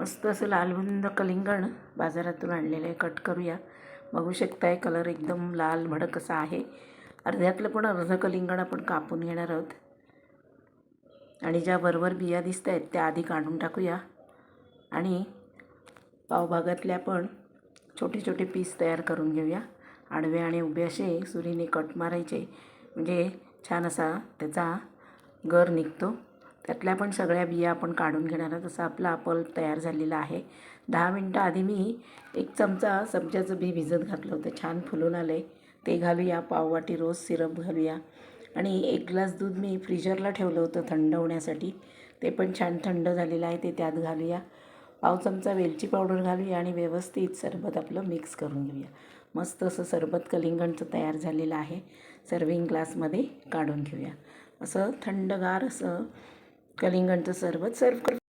मस्त असं लालबुंद कलिंगण बाजारातून आणलेलं आहे. कट करूया. बघू शकताय कलर एकदम लाल भडक असा आहे. अर्ध्यातलं पण अर्ध कलिंगण आपण कापून घेणार आहोत. आणि ज्या बरोबर बिया दिसत आहेत त्या आधी काढून टाकूया. आणि पावभागातल्या पण छोटे छोटे पीस तयार करून घेऊया. आडवे आणि उभे असे सुरीने कट मारायचे. म्हणजे छान असा त्याचा गर निघतो. त्यातल्या पण सगळ्या बिया आपण काढून घेणार आहोत. तसा आपला पल्प तयार झालेला आहे. दहा मिनटं आधी मी एक चमचा सब्जाचं बी भिजत घातलं होतं. छान फुलून आलं आहे ते घालूया पाववाटी रोज सिरप घालूया. आणि एक ग्लास दूध मी फ्रीजरला ठेवलं होतं थंड होण्यासाठी. ते पण छान थंड झालेलं आहे. ते त्यात घालूया. पाव चमचा वेलची पावडर घालूया आणि व्यवस्थित सरबत आपलं मिक्स करून घेऊया. मस्त असं सरबत कलिंगणचं तयार झालेलं आहे. सर्विंग ग्लासमध्ये काढून घेऊया. असं थंडगार असं कलिंगणचं सरबत सर्व कर